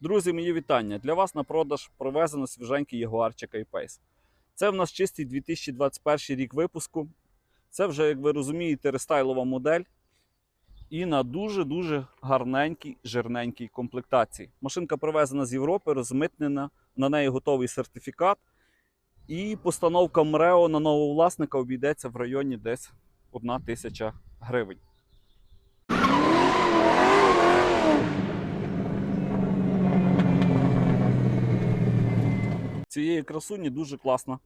Друзі, мої вітання! Для вас на продаж привезено свіженький Ягуарчик I-Pace. Це в нас чистий 2021 рік випуску. Це вже, як ви розумієте, рестайлова модель. І на дуже-дуже гарненькій, жирненькій комплектації. Машинка привезена з Європи, розмитнена, на неї готовий сертифікат. І постановка МРЕО на нового власника обійдеться в районі десь 1 тисяча гривень. Цієї красуні дуже класна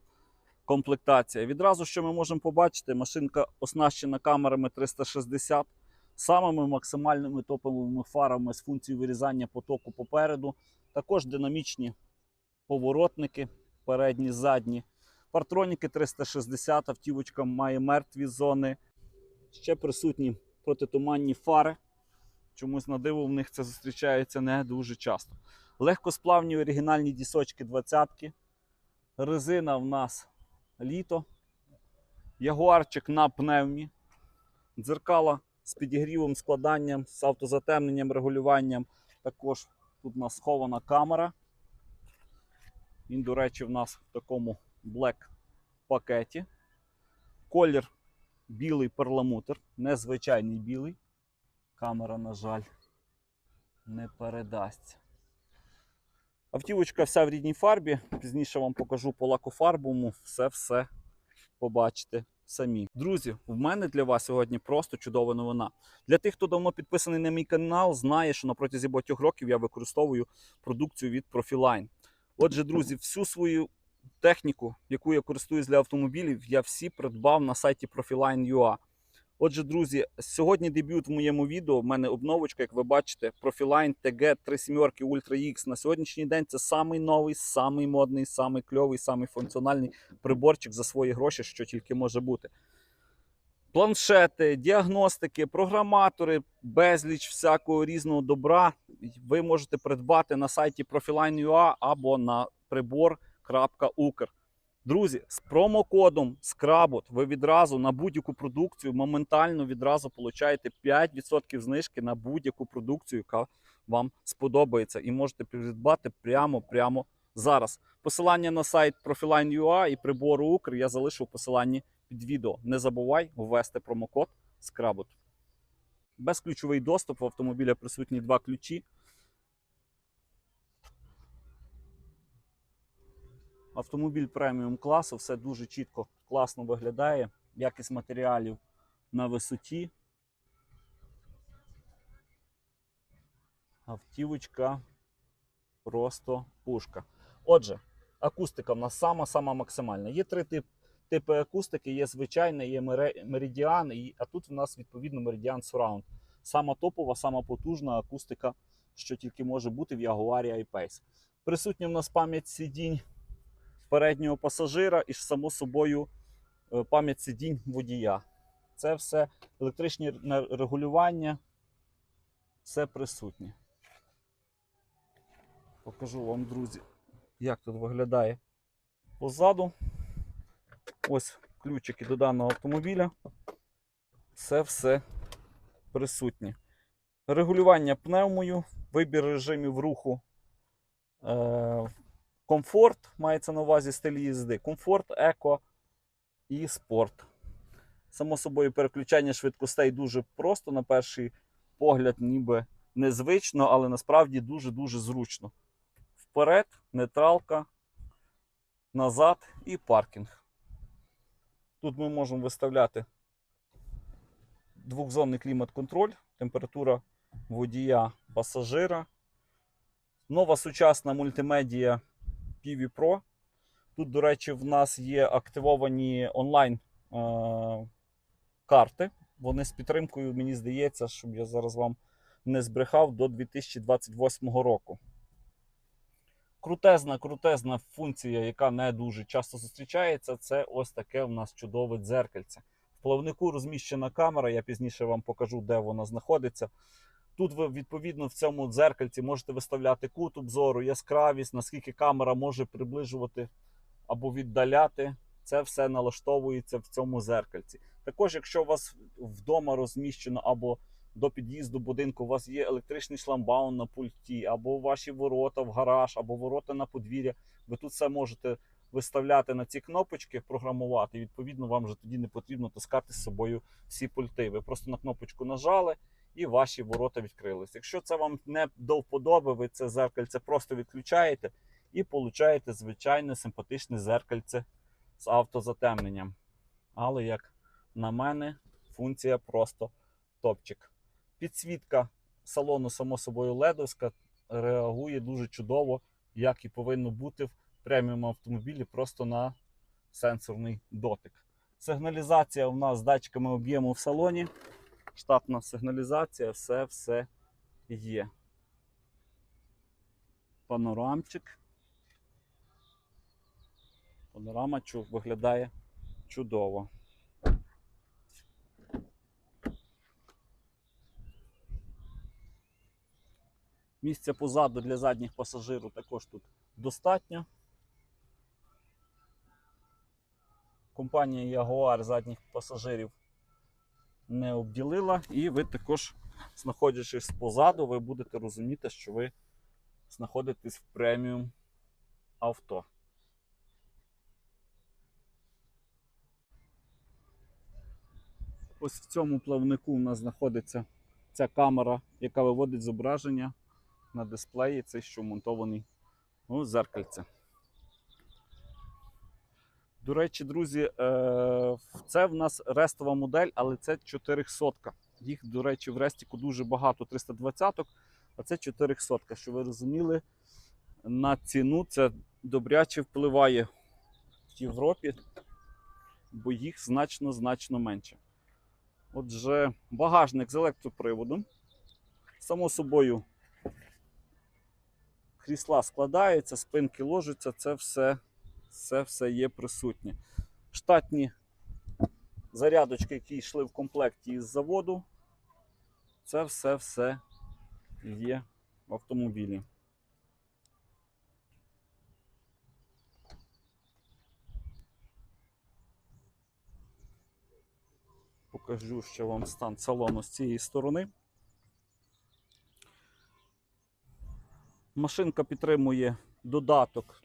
комплектація. Відразу, що ми можемо побачити, машинка оснащена камерами 360, самими максимальними топовими фарами з функцією вирізання потоку попереду. Також динамічні поворотники, передні, задні. Партроніки 360, автівочка має мертві зони. Ще присутні протитуманні фари. Чомусь на диво в них це зустрічається не дуже часто. Легкосплавні оригінальні дісочки 20-ки. Резина в нас літо. Ягуарчик на пневмі. Дзеркала з підігрівом, складанням, з автозатемненням, регулюванням. Також тут у нас схована камера. Він, до речі, в нас в такому black пакеті. Колір білий перламутр, незвичайний білий. Камера, на жаль, не передасться. Автівочка вся в рідній фарбі. Пізніше вам покажу по лакофарбовому. Все-все побачите самі. Друзі, в мене для вас сьогодні просто чудова новина. Для тих, хто давно підписаний на мій канал, знає, що на протязі багатьох років я використовую продукцію від Profiline. Отже, друзі, всю свою техніку, яку я користуюсь для автомобілів, я всі придбав на сайті Profiline.ua. Отже, друзі, сьогодні дебют в моєму відео. У мене обновочка, як ви бачите, Profiline TG 37 Ultra X. На сьогоднішній день це самий новий, самий модний, самий кльовий, самий функціональний приборчик за свої гроші, що тільки може бути. Планшети, діагностики, програматори, безліч всякого різного добра ви можете придбати на сайті Profiline.ua або на прибор.ukr. Друзі, з промокодом SCRABOT ви відразу на будь-яку продукцію моментально відразу получаєте 5% знижки на будь-яку продукцію, яка вам сподобається, і можете придбати прямо прямо зараз. Посилання на сайт Profiline.ua і прибору Укр я залишу в посиланні під відео. Не забувай ввести промокод SCRABOT. Безключовий доступ в автомобіля присутні два ключі. Автомобіль преміум класу, все дуже чітко, класно виглядає. Якість матеріалів на висоті. Автівочка просто пушка. Отже, акустика в нас сама-сама максимальна. Є три тип, типи акустики: є звичайна, є меридіан, і, а тут в нас відповідно меридіан Surround. Сама топова, сама потужна акустика, що тільки може бути в Jaguar I-Pace. Присутня в нас пам'ять сидінь переднього пасажира і ж, само собою е, пам'ять сидінь водія. Це все електричні регулювання, все присутнє. Покажу вам, друзі, як тут виглядає позаду. Ось ключики до даного автомобіля. Це все присутнє. Регулювання пневмою, вибір режимів руху. Е, комфорт мається на увазі стиль їзди. Комфорт, еко і спорт. Само собою, переключання швидкостей дуже просто, на перший погляд, ніби незвично, але насправді дуже-дуже зручно. Вперед, нейтралка, назад і паркінг. Тут ми можемо виставляти двохзонний клімат-контроль, температура водія пасажира. Нова сучасна мультимедія PV Pro. Тут, до речі, в нас є активовані онлайн е-. Вони з підтримкою, мені здається, щоб я зараз вам не збрехав до 2028 року. Крутезна, крутезна функція, яка не дуже часто зустрічається, це ось таке у нас чудове дзеркальце. В плавнику розміщена камера, я пізніше вам покажу, де вона знаходиться. Тут ви відповідно в цьому дзеркальці можете виставляти кут обзору, яскравість, наскільки камера може приближувати або віддаляти. Це все налаштовується в цьому зеркальці. Також, якщо у вас вдома розміщено або до під'їзду будинку у вас є електричний шламбаун на пульті, або ваші ворота в гараж, або ворота на подвір'я. Ви тут все можете виставляти на ці кнопочки, програмувати. Відповідно вам вже тоді не потрібно таскати з собою всі пульти. Ви просто на кнопочку нажали і ваші ворота відкрились. Якщо це вам не до вподоби, ви це зеркальце просто відключаєте і получаєте звичайне симпатичне зеркальце з автозатемненням. Але, як на мене, функція просто топчик. Підсвітка салону, само собою, ледовська, реагує дуже чудово, як і повинно бути в преміум автомобілі, просто на сенсорний дотик. Сигналізація у нас з датчиками об'єму в салоні. Штатна сигналізація, все все є. Панорамчик. Панорама виглядає чудово. Місця позаду для задніх пасажирів також тут достатньо. Компанія Jaguar задніх пасажирів не обділила, і ви також, знаходячись позаду, ви будете розуміти, що ви знаходитесь в преміум авто. Ось в цьому плавнику у нас знаходиться ця камера, яка виводить зображення на дисплеї, цей що вмонтований у зеркальце. До речі, друзі, е, це в нас рестова модель, але це 400. Їх, до речі, в рестіку дуже багато 320-ок, а це 400. Що ви розуміли, на ціну це добряче впливає в Європі, бо їх значно-значно менше. Отже, багажник з електроприводом. Само собою, крісла складаються, спинки ложаться, це все, це все є присутнє. Штатні зарядочки, які йшли в комплекті із заводу, це все-все є в автомобілі. Покажу ще вам стан салону з цієї сторони. Машинка підтримує додаток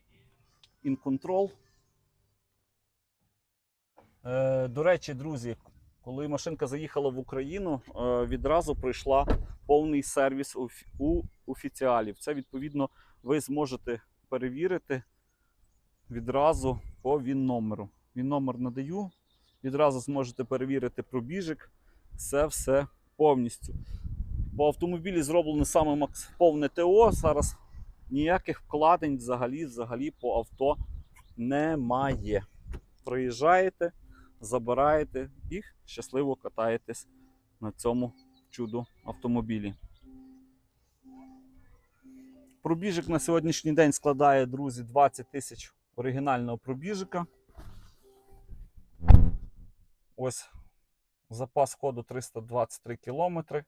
InControl. Е, до речі, друзі, коли машинка заїхала в Україну, е, відразу пройшла повний сервіс у, у офіціалів. Це, відповідно, ви зможете перевірити відразу по він номеру. Він номер надаю. Відразу зможете перевірити пробіжик. Це все повністю. По автомобілі зроблено саме макс- повне ТО. Зараз ніяких вкладень взагалі, взагалі по авто немає. Приїжджаєте, забираєте і щасливо катаєтесь на цьому чудо автомобілі. Пробіжик на сьогоднішній день складає, друзі, 20 тисяч оригінального пробіжика. Ось запас ходу 323 кілометри.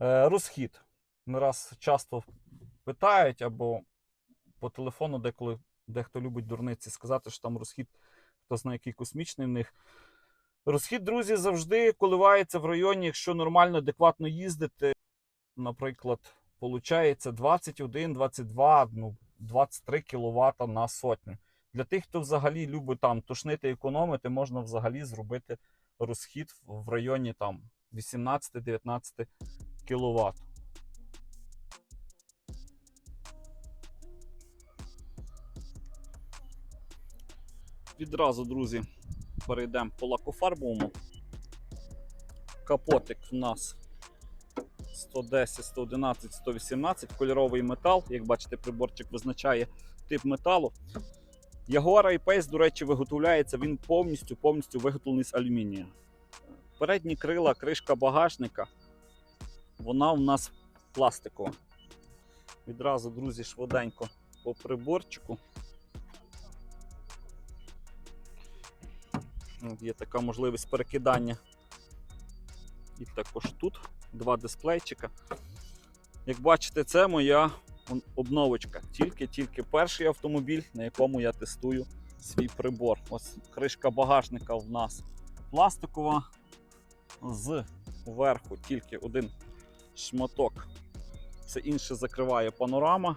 Е, розхід. Не раз часто питають або по телефону деколи дехто любить дурниці сказати, що там розхід, хто знає, який космічний в них. Розхід, друзі, завжди коливається в районі, якщо нормально, адекватно їздити. Наприклад, виходить 21, 22, ну, 23 кВт на сотню. Для тих, хто взагалі любить там тушнити економити, можна взагалі зробити розхід в районі там 18-19 кВт. Відразу, друзі, перейдемо по лакофарбовому. Капотик у нас 110, 111, 118, кольоровий метал. Як бачите, приборчик визначає тип металу. Jaguar I-Pace, до речі, виготовляється він повністю повністю виготовлений з алюмінію. Передні крила, кришка багажника, вона у нас пластикова. Відразу, друзі, швиденько по приборчику. Є така можливість перекидання. І також тут два дисплейчика. Як бачите, це моя обновочка. Тільки-тільки перший автомобіль, на якому я тестую свій прибор. Ось кришка багажника в нас пластикова з Вверху тільки один шматок. Все інше закриває панорама.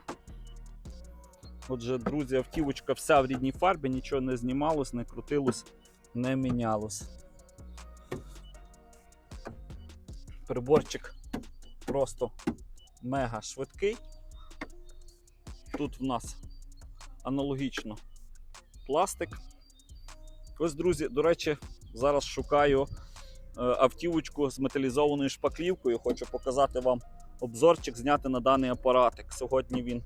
Отже, друзі, автівочка вся в рідній фарбі, нічого не знімалось, не крутилось, не мінялось. Приборчик просто мега швидкий. Тут в нас аналогічно пластик. Ось, друзі, до речі, зараз шукаю е, автівочку з металізованою шпаклівкою. Хочу показати вам обзорчик, зняти на даний апаратик. Сьогодні він.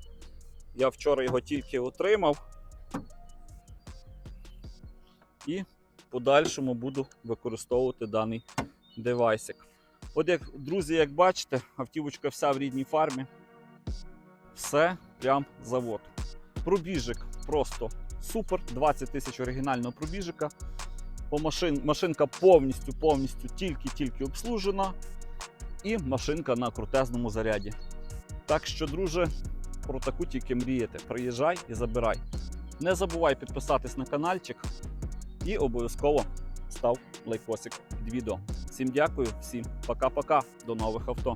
Я вчора його тільки отримав. І подальшому буду використовувати даний девайсик. От як, друзі, як бачите, автівочка вся в рідній фармі. Все прям завод. Пробіжик просто супер. 20 тисяч оригінального пробіжика. По машин, машинка повністю повністю тільки-тільки обслужена. І машинка на крутезному заряді. Так що, друже, про таку тільки мріяти. Приїжджай і забирай. Не забувай підписатись на каналчик і обов'язково став лайкосик під відео. Всім дякую, всім пока-пока, до нових авто.